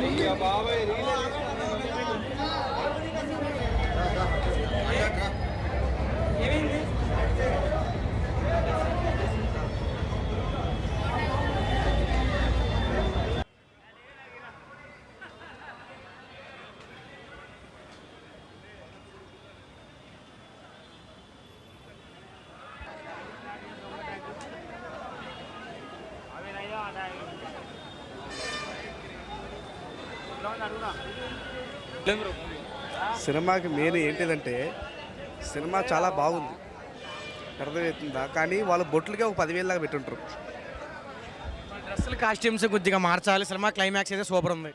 అయ్యా బాబాయ్ సినిమాకి మెయిన్ ఏంటిదంటే సినిమా చాలా బాగుంది. అర్థమవుతుందా? కానీ వాళ్ళు బొట్లకే ఒక పదివేలు దాకా పెట్టుంటారు. డ్రెస్సులు కాస్ట్యూమ్స్ కొద్దిగా మార్చాలి. సినిమా క్లైమాక్స్ అయితే సూపర్ ఉంది.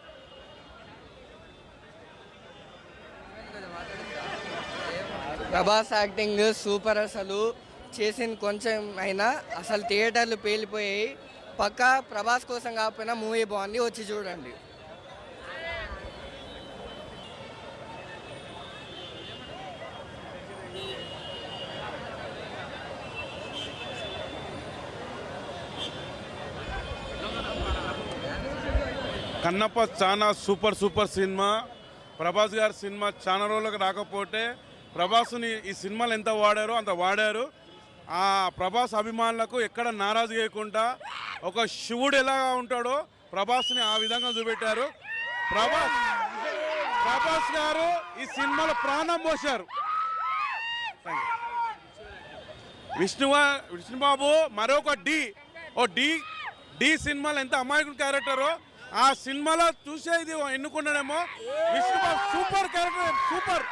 ప్రభాస్ యాక్టింగ్ సూపర్ అసలు. చేసింది కొంచెం అయినా అసలు థియేటర్లు పేలిపోయాయి. పక్కా ప్రభాస్ కోసం కాకపోయినా మూవీ బాగుంది. వచ్చి చూడండి. కన్నప్ప చాలా సూపర్ సూపర్ సినిమా. ప్రభాస్ గారి సినిమా చాలా రోజులకు రాకపోతే ప్రభాస్ని ఈ సినిమాలు ఎంత వాడారో అంత వాడారు. ఆ ప్రభాస్ అభిమానులకు ఎక్కడ నారాజు చేయకుండా ఒక శివుడు ఎలా ఉంటాడో ప్రభాస్ని ఆ విధంగా చూపెట్టారు. ప్రభాస్ ప్రభాస్ గారు ఈ సినిమాలో ప్రాణం పోశారు. విష్ణువా విష్ణుబాబు మరొక డి ఓ డి డి సినిమాలో ఎంత అమాయకుడు క్యారెక్టరో ఆ సినిమాలో చూసేది ఎన్నుకున్నాడేమో విష్ణుబాబు. Super character super.